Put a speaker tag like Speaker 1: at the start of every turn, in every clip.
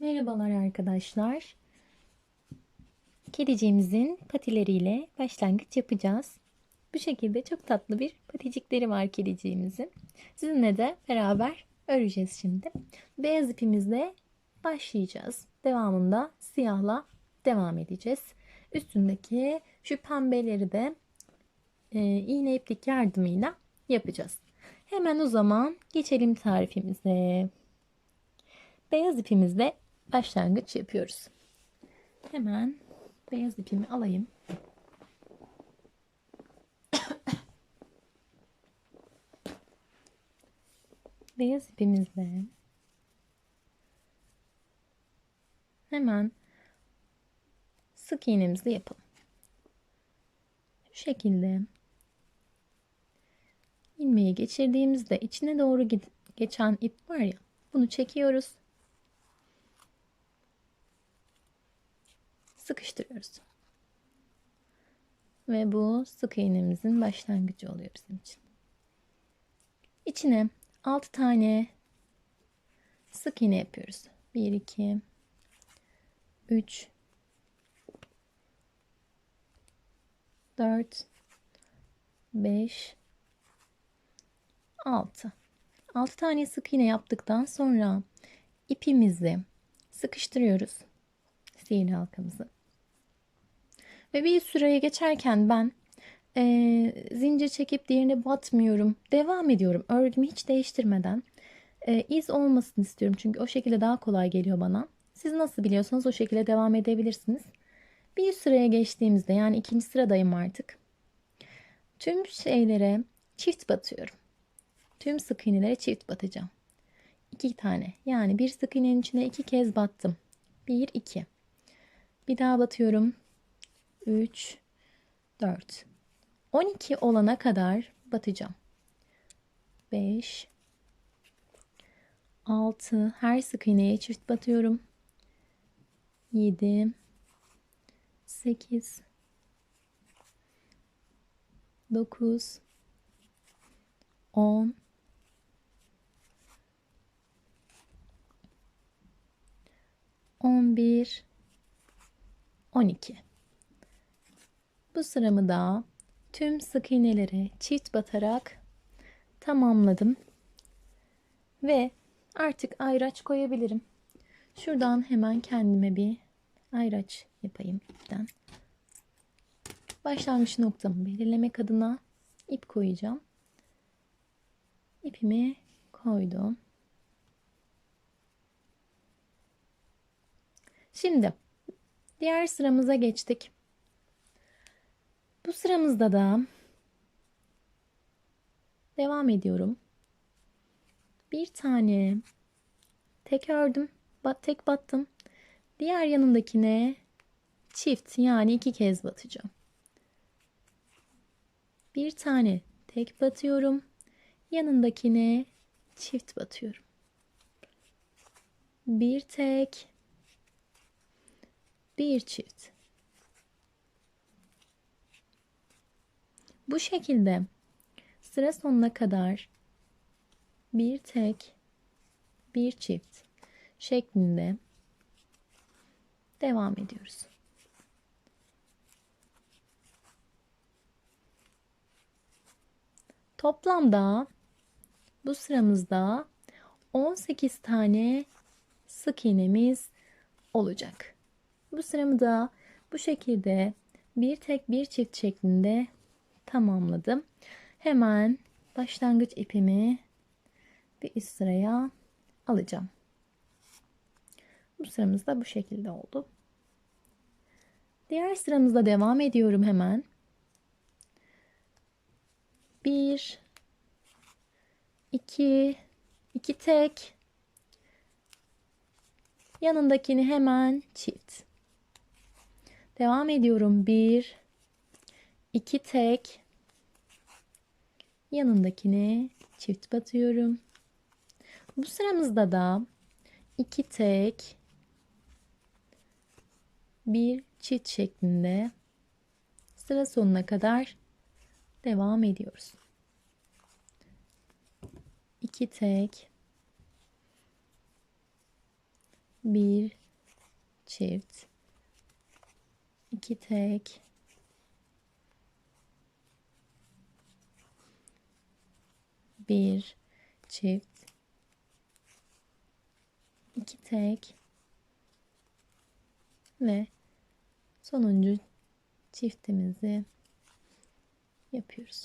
Speaker 1: Merhabalar arkadaşlar. Kediciğimizin patileriyle başlangıç yapacağız. Bu şekilde çok tatlı bir paticikleri var kediciğimizin. Sizinle de beraber öreceğiz şimdi. Beyaz ipimizle başlayacağız. Devamında siyahla devam edeceğiz. Üstündeki şu pembeleri de e, iğne iplik yardımıyla yapacağız. Hemen o zaman geçelim tarifimize. Beyaz ipimizle başlangıç yapıyoruz. Hemen beyaz ipimi alayım. beyaz ipimizle hemen sık iğnemizi yapalım. Şu şekilde ilmeği geçirdiğimizde içine doğru geçen ip var ya bunu çekiyoruz. Sıkıştırıyoruz. Ve bu sık iğnemizin başlangıcı oluyor bizim için. İçine 6 tane sık iğne yapıyoruz. 1 2 3 4 5 6 6 tane sık iğne yaptıktan sonra ipimizi sıkıştırıyoruz. Sihirli halkamızı. Ve bir süreye geçerken ben e, zincir çekip diğerine batmıyorum. Devam ediyorum. Örgümü hiç değiştirmeden. E, iz olmasını istiyorum. Çünkü o şekilde daha kolay geliyor bana. Siz nasıl biliyorsanız o şekilde devam edebilirsiniz. Bir sıraya geçtiğimizde yani ikinci sıradayım artık. Tüm şeylere çift batıyorum. Tüm sık iğnelere çift batacağım. İki tane. Yani bir sık iğnenin içine iki kez battım. Bir, iki. Bir daha batıyorum. Üç, dört. On iki olana kadar batacağım. Beş, altı. Her sık iğneye çift batıyorum. Yedi, sekiz, dokuz, on, 11 12 Bu sıramı da tüm sık iğneleri çift batarak tamamladım. Ve artık ayraç koyabilirim. Şuradan hemen kendime bir ayraç yapayım ipten. Başlangıç noktamı belirlemek adına ip koyacağım. İpimi koydum. Şimdi diğer sıramıza geçtik. Bu sıramızda da devam ediyorum. Bir tane tek ördüm, tek battım. Diğer yanındakine çift yani iki kez batacağım. Bir tane tek batıyorum. Yanındakine çift batıyorum. Bir tek bir çift. Bu şekilde sıra sonuna kadar bir tek bir çift şeklinde devam ediyoruz. Toplamda bu sıramızda 18 tane sık iğnemiz olacak. Bu sıramı da bu şekilde bir tek bir çift şeklinde tamamladım. Hemen başlangıç ipimi bir üst sıraya alacağım. Bu sıramız da bu şekilde oldu. Diğer sıramızda devam ediyorum hemen. Bir, iki, iki tek, yanındakini hemen çift. Devam ediyorum. Bir, iki tek. Yanındakine çift batıyorum. Bu sıramızda da iki tek, bir çift şeklinde sıra sonuna kadar devam ediyoruz. İki tek, bir çift, iki tek, bir çift, iki tek ve sonuncu çiftimizi yapıyoruz.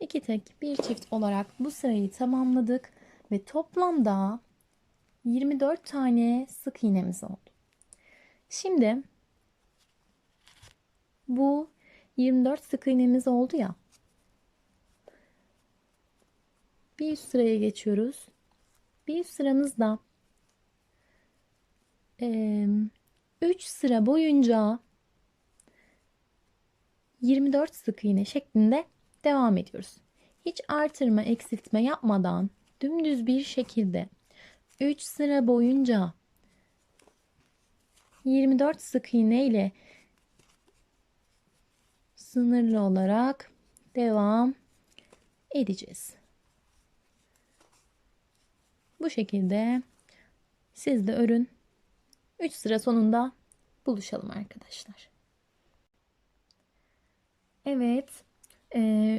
Speaker 1: İki tek bir çift olarak bu sırayı tamamladık ve toplamda 24 tane sık iğnemiz oldu. Şimdi bu 24 sık iğnemiz oldu ya. Bir üst sıraya geçiyoruz. Bir üst sıramızda 3 sıra boyunca 24 sık iğne şeklinde devam ediyoruz. Hiç artırma, eksiltme yapmadan dümdüz bir şekilde 3 sıra boyunca 24 sık iğne ile sınırlı olarak devam edeceğiz. Bu şekilde siz de örün. 3 sıra sonunda buluşalım arkadaşlar. Evet.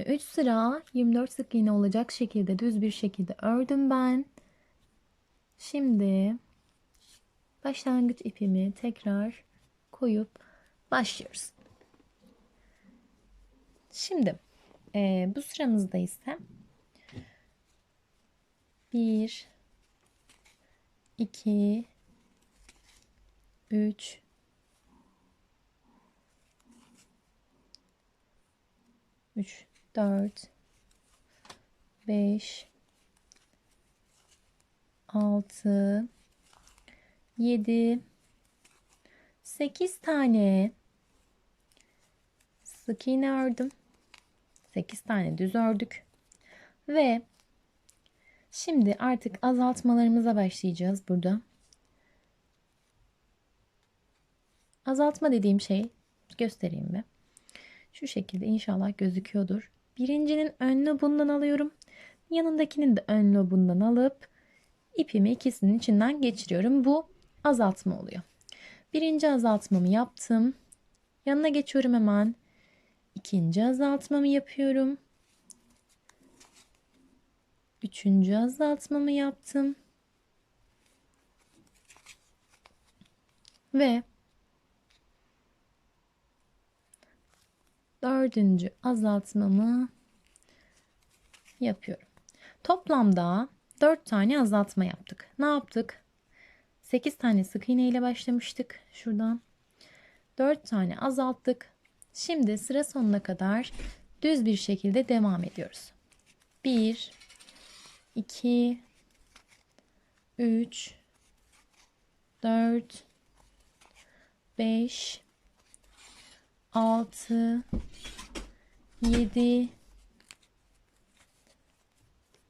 Speaker 1: 3 sıra 24 sık iğne olacak şekilde düz bir şekilde ördüm ben. Şimdi başlangıç ipimi tekrar koyup başlıyoruz. Şimdi e, bu sıramızda ise 1 2 3 3 4 5 6 7 8 tane. Sık iğne ördüm. 8 tane düz ördük. Ve şimdi artık azaltmalarımıza başlayacağız burada. Azaltma dediğim şey göstereyim mi? Şu şekilde inşallah gözüküyordur. Birincinin ön lobundan alıyorum. Yanındakinin de ön lobundan alıp ipimi ikisinin içinden geçiriyorum. Bu azaltma oluyor. Birinci azaltmamı yaptım. Yanına geçiyorum hemen. İkinci azaltmamı yapıyorum. Üçüncü azaltmamı yaptım. Ve dördüncü azaltmamı yapıyorum. Toplamda 4 tane azaltma yaptık. Ne yaptık? 8 tane sık iğne ile başlamıştık şuradan. 4 tane azalttık. Şimdi sıra sonuna kadar düz bir şekilde devam ediyoruz. 1 2 3 4 5 6 7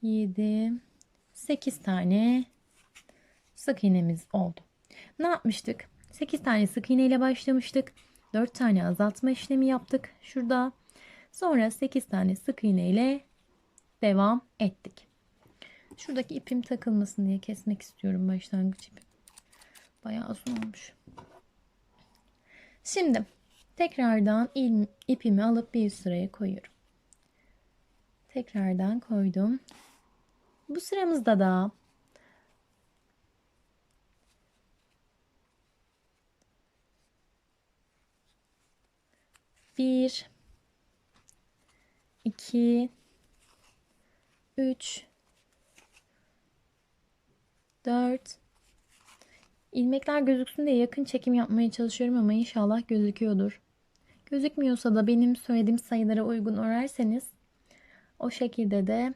Speaker 1: 7 8 tane sık iğnemiz oldu. Ne yapmıştık? 8 tane sık iğne ile başlamıştık. 4 tane azaltma işlemi yaptık şurada. Sonra 8 tane sık iğne ile devam ettik. Şuradaki ipim takılmasın diye kesmek istiyorum başlangıç ipim. Bayağı uzun olmuş. Şimdi tekrardan ipimi alıp bir sıraya koyuyorum. Tekrardan koydum. Bu sıramızda da bir, iki, üç, dört. İlmekler gözüksün diye yakın çekim yapmaya çalışıyorum ama inşallah gözüküyordur. Gözükmüyorsa da benim söylediğim sayılara uygun örerseniz o şekilde de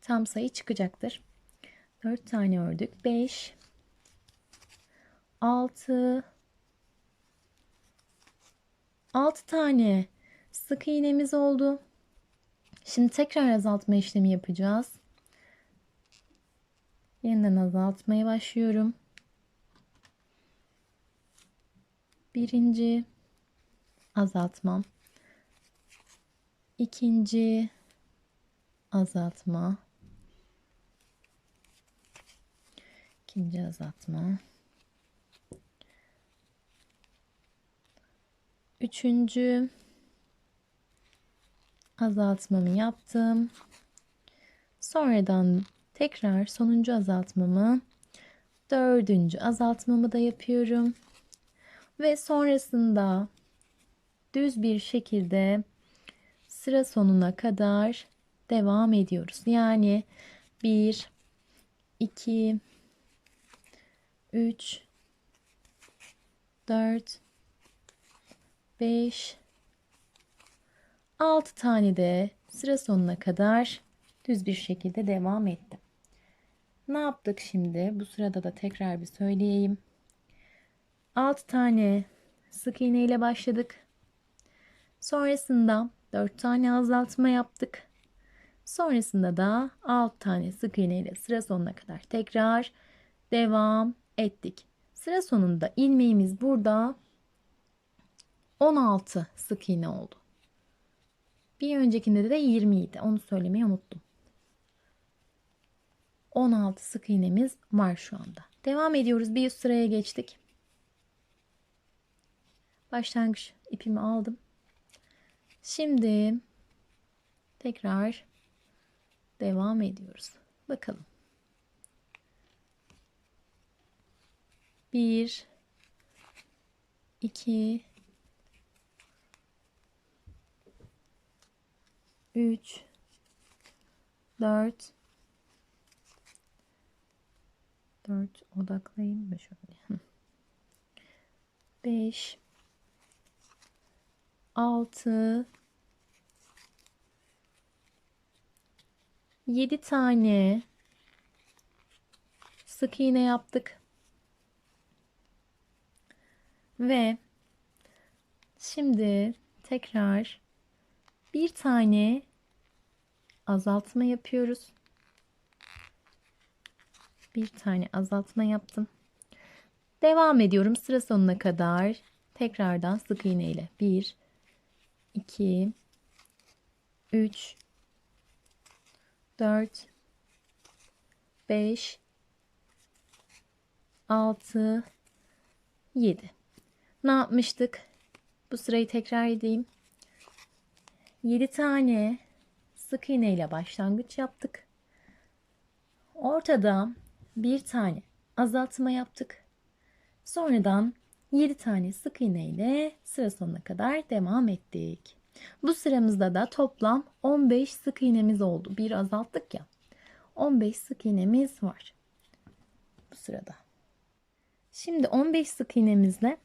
Speaker 1: tam sayı çıkacaktır. 4 tane ördük. 5 6 6 tane sık iğnemiz oldu. Şimdi tekrar azaltma işlemi yapacağız. Yeniden azaltmaya başlıyorum. Birinci azaltmam. İkinci azaltma. İkinci azaltma. Üçüncü azaltmamı yaptım. Sonradan tekrar sonuncu azaltmamı, dördüncü azaltmamı da yapıyorum. Ve sonrasında düz bir şekilde sıra sonuna kadar devam ediyoruz. Yani 1 2 3 4 5 6 tane de sıra sonuna kadar düz bir şekilde devam ettim. Ne yaptık şimdi? Bu sırada da tekrar bir söyleyeyim. 6 tane sık iğne ile başladık. Sonrasında 4 tane azaltma yaptık. Sonrasında da 6 tane sık iğne ile sıra sonuna kadar tekrar devam ettik. Sıra sonunda ilmeğimiz burada 16 sık iğne oldu. Bir öncekinde de 20 idi. Onu söylemeyi unuttum. 16 sık iğnemiz var şu anda. Devam ediyoruz. Bir üst sıraya geçtik. Başlangıç ipimi aldım. Şimdi tekrar devam ediyoruz. Bakalım. Bir, iki, üç, dört, dört odaklayayım mı şöyle? Beş, altı, 7 tane sık iğne yaptık. Ve şimdi tekrar bir tane azaltma yapıyoruz. Bir tane azaltma yaptım. Devam ediyorum sıra sonuna kadar. Tekrardan sık iğne ile 1 2 3 4 5 6 7 Ne yapmıştık? Bu sırayı tekrar edeyim. 7 tane sık iğne ile başlangıç yaptık. Ortada bir tane azaltma yaptık. Sonradan 7 tane sık iğne ile sıra sonuna kadar devam ettik. Bu sıramızda da toplam 15 sık iğnemiz oldu. Bir azalttık ya. 15 sık iğnemiz var. Bu sırada. Şimdi 15 sık iğnemizle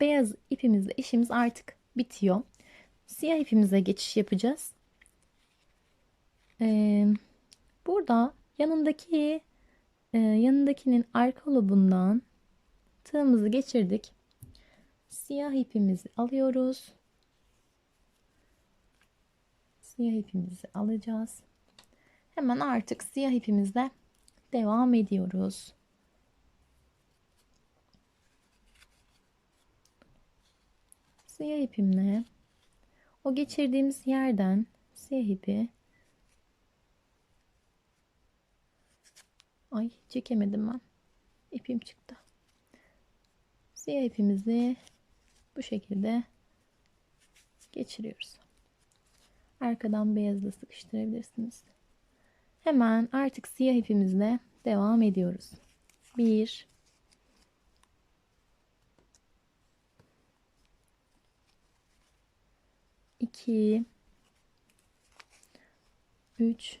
Speaker 1: beyaz ipimizle işimiz artık bitiyor. Siyah ipimize geçiş yapacağız. Ee, burada yanındaki e, yanındakinin arka lobundan tığımızı geçirdik. Siyah ipimizi alıyoruz. Siyah ipimizi alacağız. Hemen artık siyah ipimizle devam ediyoruz. Siyah ipimle o geçirdiğimiz yerden siyah ipi Ay çekemedim ben. İpim çıktı. Siyah ipimizi bu şekilde geçiriyoruz. Arkadan beyazla sıkıştırabilirsiniz. Hemen artık siyah ipimizle devam ediyoruz. 1 2 3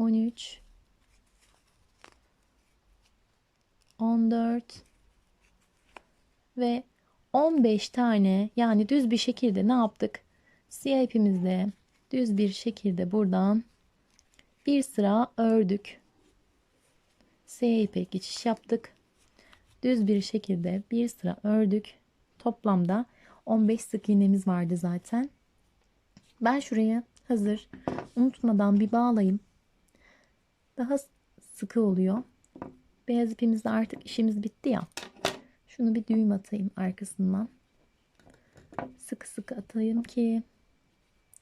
Speaker 1: 13 14 ve 15 tane yani düz bir şekilde ne yaptık? Siyah ipimizle düz bir şekilde buradan bir sıra ördük. Siyah ipek geçiş yaptık. Düz bir şekilde bir sıra ördük. Toplamda 15 sık iğnemiz vardı zaten. Ben şuraya hazır unutmadan bir bağlayayım. Daha sıkı oluyor. Beyaz ipimizde artık işimiz bitti ya. Şunu bir düğüm atayım arkasından. Sıkı sıkı atayım ki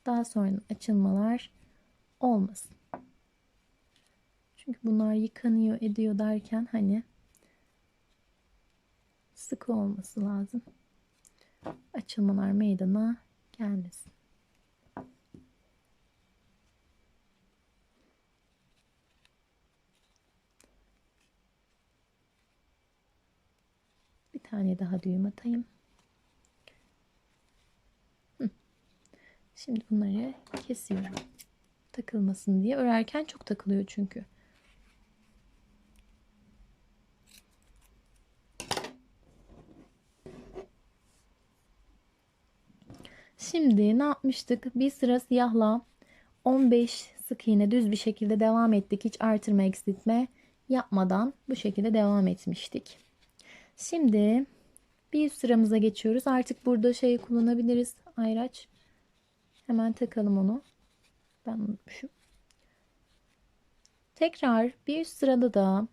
Speaker 1: daha sonra açılmalar olmasın. Çünkü bunlar yıkanıyor ediyor derken hani sıkı olması lazım. Açılmalar meydana gelmesin. Tane daha düğüm atayım. Şimdi bunları kesiyorum. Takılmasın diye. Örerken çok takılıyor çünkü. Şimdi ne yapmıştık? Bir sıra siyahla 15 sık iğne düz bir şekilde devam ettik. Hiç artırma eksiltme yapmadan bu şekilde devam etmiştik. Şimdi bir sıramıza geçiyoruz. Artık burada şey kullanabiliriz. Ayraç. Hemen takalım onu. Ben unutmuşum. Tekrar bir sırada da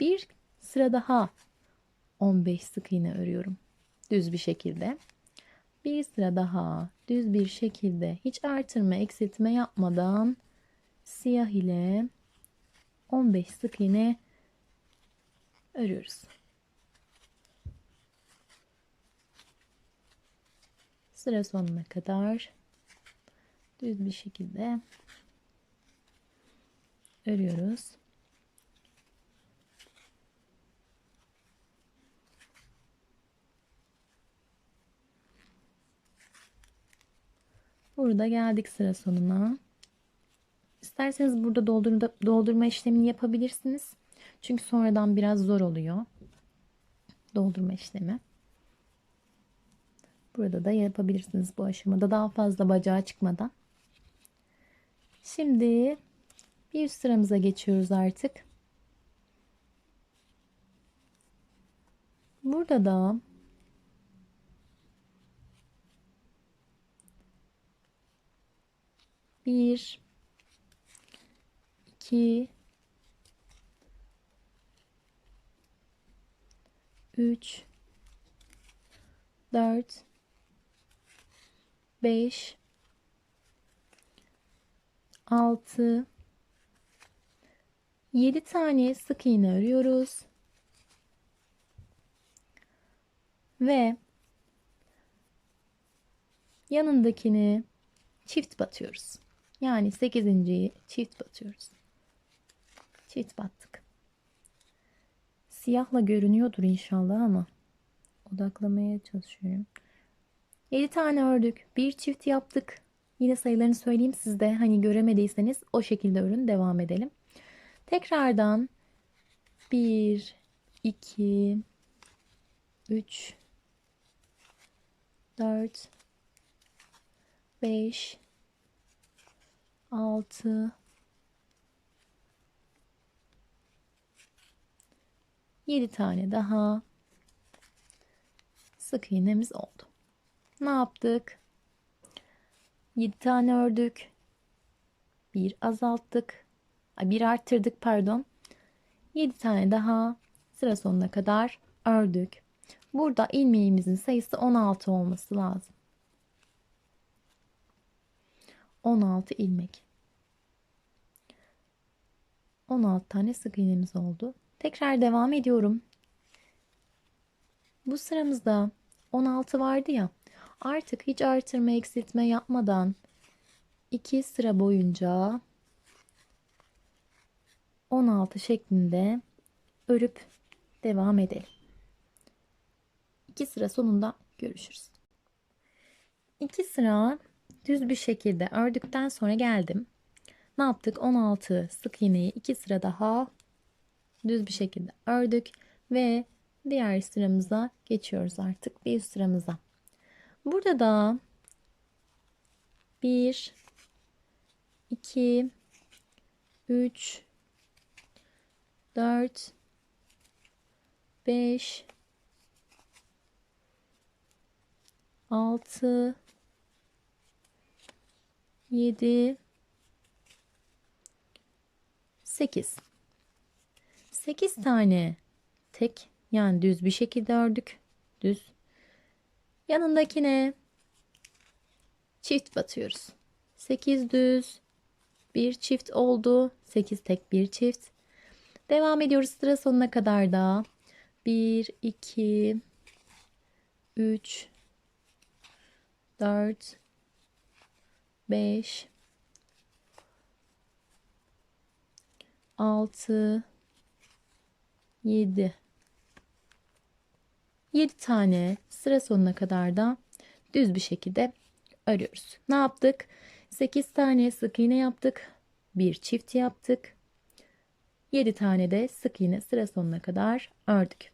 Speaker 1: bir sıra daha 15 sık iğne örüyorum. Düz bir şekilde. Bir sıra daha düz bir şekilde hiç artırma eksiltme yapmadan siyah ile 15 sık iğne örüyoruz. Sıra sonuna kadar düz bir şekilde örüyoruz. Burada geldik sıra sonuna. İsterseniz burada doldurma, doldurma işlemini yapabilirsiniz. Çünkü sonradan biraz zor oluyor. Doldurma işlemi. Burada da yapabilirsiniz bu aşamada daha fazla bacağı çıkmadan. Şimdi bir sıramıza geçiyoruz artık. Burada da bir, iki, üç, dört, 5 6 7 tane sık iğne örüyoruz. Ve yanındakini çift batıyoruz. Yani 8. çift batıyoruz. Çift battık. Siyahla görünüyordur inşallah ama odaklamaya çalışıyorum. 7 tane ördük. Bir çift yaptık. Yine sayılarını söyleyeyim sizde. Hani göremediyseniz o şekilde örün. Devam edelim. Tekrardan 1, 2, 3, 4, 5, 6, 7 tane daha sık iğnemiz oldu ne yaptık? 7 tane ördük. Bir azalttık. Bir arttırdık pardon. 7 tane daha sıra sonuna kadar ördük. Burada ilmeğimizin sayısı 16 olması lazım. 16 ilmek. 16 tane sık iğnemiz oldu. Tekrar devam ediyorum. Bu sıramızda 16 vardı ya. Artık hiç artırma eksiltme yapmadan iki sıra boyunca 16 şeklinde örüp devam edelim. İki sıra sonunda görüşürüz. İki sıra düz bir şekilde ördükten sonra geldim. Ne yaptık? 16 sık iğneyi iki sıra daha düz bir şekilde ördük ve diğer sıramıza geçiyoruz artık bir sıramıza. Burada da 1 2 3 4 5 6 7 8 8 tane tek yani düz bir şekilde ördük. Düz. Yanındakine çift batıyoruz. 8 düz, bir çift oldu. 8 tek bir çift. Devam ediyoruz sıra sonuna kadar da. 1 2 3 4 5 6 7 7 tane sıra sonuna kadar da düz bir şekilde örüyoruz. Ne yaptık? 8 tane sık iğne yaptık. Bir çift yaptık. 7 tane de sık iğne sıra sonuna kadar ördük.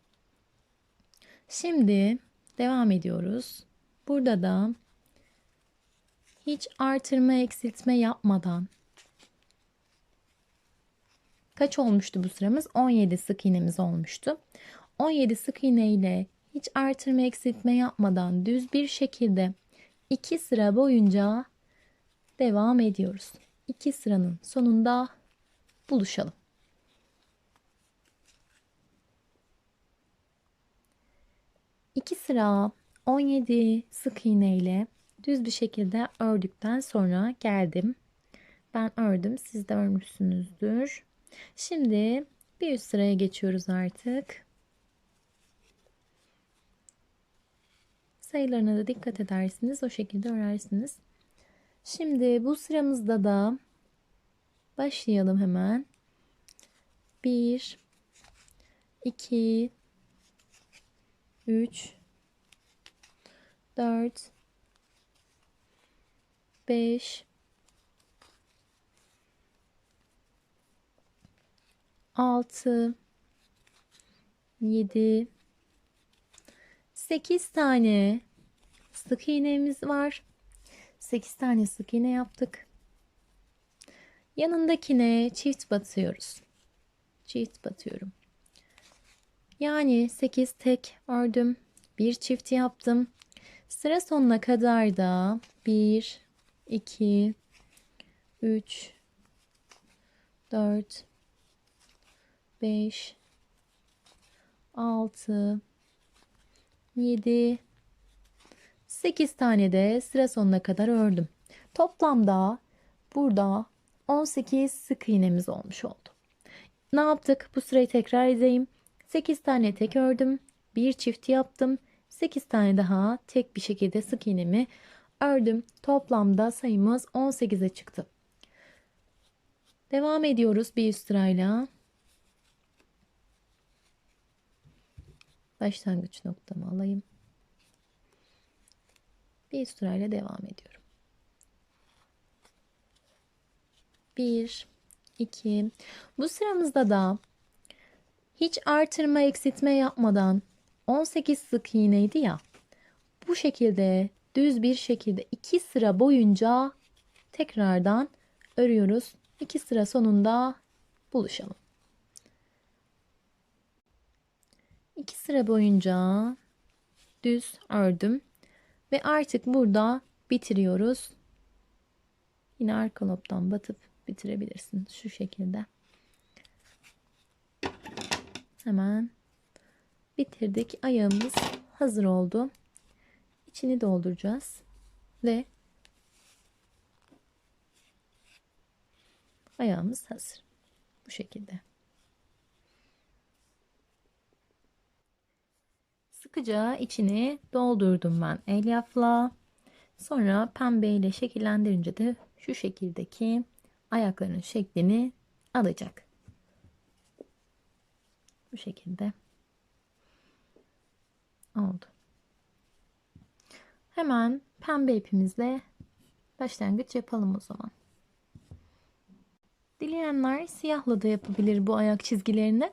Speaker 1: Şimdi devam ediyoruz. Burada da hiç artırma eksiltme yapmadan kaç olmuştu bu sıramız? 17 sık iğnemiz olmuştu. 17 sık iğne ile hiç artırma eksiltme yapmadan düz bir şekilde 2 sıra boyunca devam ediyoruz. 2 sıranın sonunda buluşalım. İki sıra 17 sık iğne ile düz bir şekilde ördükten sonra geldim. Ben ördüm. Siz de örmüşsünüzdür. Şimdi bir üst sıraya geçiyoruz artık. Sayılarına da dikkat edersiniz. O şekilde örersiniz. Şimdi bu sıramızda da başlayalım hemen. 1 2 3 4 5 6 7 8 tane sık iğnemiz var. 8 tane sık iğne yaptık. Yanındakine çift batıyoruz. Çift batıyorum. Yani 8 tek ördüm. Bir çift yaptım. Sıra sonuna kadar da 1 2 3 4 5 6 7 8 tane de sıra sonuna kadar ördüm. Toplamda burada 18 sık iğnemiz olmuş oldu. Ne yaptık? Bu sırayı tekrar edeyim. 8 tane tek ördüm. Bir çift yaptım. 8 tane daha tek bir şekilde sık iğnemi ördüm. Toplamda sayımız 18'e çıktı. Devam ediyoruz bir üst sırayla. Başlangıç noktamı alayım. Bir sırayla devam ediyorum. 1 2 Bu sıramızda da hiç artırma eksiltme yapmadan 18 sık iğneydi ya. Bu şekilde düz bir şekilde 2 sıra boyunca tekrardan örüyoruz. 2 sıra sonunda buluşalım. 2 sıra boyunca düz ördüm ve artık burada bitiriyoruz. Yine arka lobdan batıp bitirebilirsin şu şekilde. Hemen bitirdik. Ayağımız hazır oldu. İçini dolduracağız ve ayağımız hazır. Bu şekilde. Sıkıca içini doldurdum ben elyafla. Sonra pembe ile şekillendirince de şu şekildeki ayakların şeklini alacak. Bu şekilde oldu. Hemen pembe ipimizle başlangıç yapalım o zaman. Dileyenler siyahla da yapabilir bu ayak çizgilerini.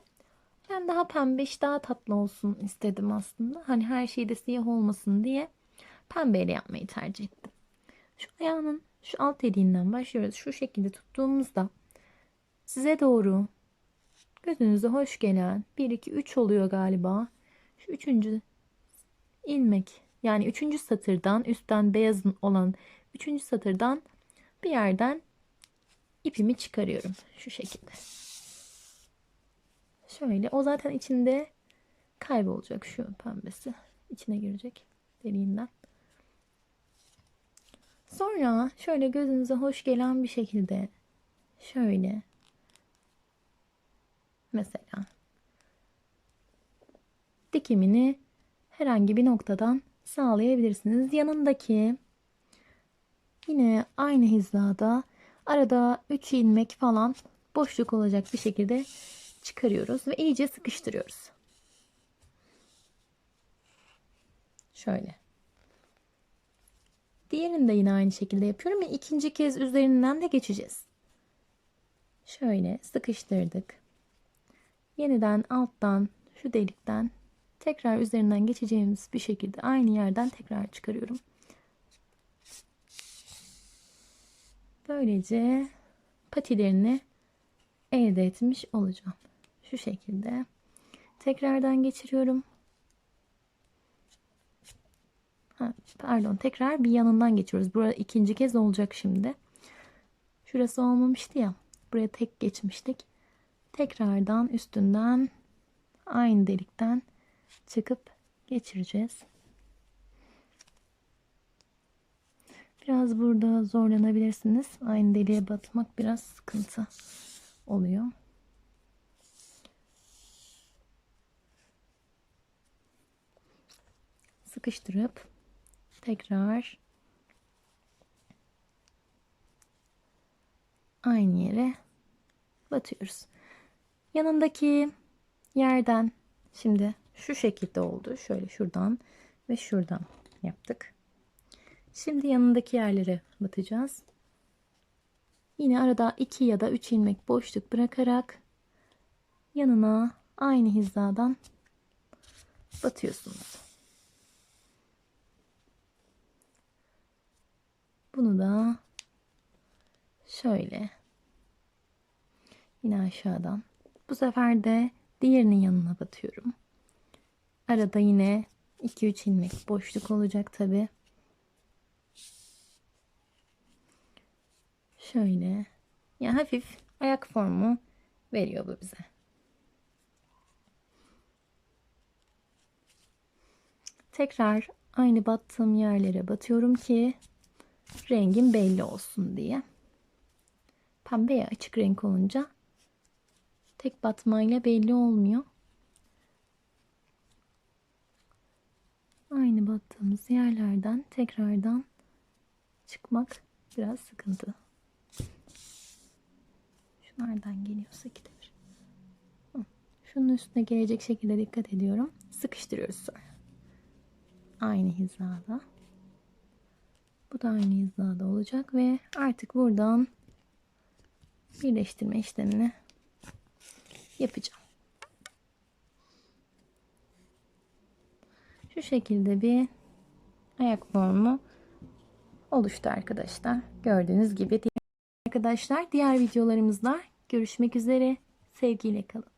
Speaker 1: Ben daha pembeş, daha tatlı olsun istedim aslında. Hani her şeyde siyah olmasın diye pembeyle yapmayı tercih ettim. Şu ayağının şu alt elinden başlıyoruz. Şu şekilde tuttuğumuzda size doğru gözünüze hoş gelen 1 2 3 oluyor galiba. Şu üçüncü ilmek yani üçüncü satırdan üstten beyaz olan üçüncü satırdan bir yerden ipimi çıkarıyorum şu şekilde. Şöyle o zaten içinde kaybolacak şu pembesi içine girecek deliğinden. Sonra şöyle gözünüze hoş gelen bir şekilde şöyle mesela dikimini herhangi bir noktadan sağlayabilirsiniz. Yanındaki yine aynı hizada arada 3 ilmek falan boşluk olacak bir şekilde çıkarıyoruz ve iyice sıkıştırıyoruz. Şöyle. Diğerini de yine aynı şekilde yapıyorum ve ikinci kez üzerinden de geçeceğiz. Şöyle sıkıştırdık. Yeniden alttan şu delikten tekrar üzerinden geçeceğimiz bir şekilde aynı yerden tekrar çıkarıyorum. Böylece patilerini elde etmiş olacağım. Şu şekilde. Tekrardan geçiriyorum. Ha, pardon tekrar bir yanından geçiyoruz. Burada ikinci kez olacak şimdi. Şurası olmamıştı ya. Buraya tek geçmiştik. Tekrardan üstünden aynı delikten çıkıp geçireceğiz. Biraz burada zorlanabilirsiniz. Aynı deliğe batmak biraz sıkıntı oluyor. Sıkıştırıp tekrar aynı yere batıyoruz. Yanındaki yerden şimdi şu şekilde oldu. Şöyle şuradan ve şuradan yaptık. Şimdi yanındaki yerlere batacağız. Yine arada 2 ya da 3 ilmek boşluk bırakarak yanına aynı hizadan batıyorsunuz. Bunu da şöyle yine aşağıdan bu sefer de diğerinin yanına batıyorum. Arada yine 2-3 ilmek boşluk olacak tabi. Şöyle ya hafif ayak formu veriyor bu bize. Tekrar aynı battığım yerlere batıyorum ki rengim belli olsun diye. Pembe ya açık renk olunca tek batmayla belli olmuyor. Aynı battığımız yerlerden tekrardan çıkmak biraz sıkıntı. Şunlardan geliyorsa ikide bir. Şunun üstüne gelecek şekilde dikkat ediyorum. Sıkıştırıyoruz sonra. Aynı hizada. Bu da aynı hizada olacak ve artık buradan birleştirme işlemini yapacağım. Şu şekilde bir ayak formu oluştu arkadaşlar. Gördüğünüz gibi arkadaşlar diğer videolarımızda görüşmek üzere. Sevgiyle kalın.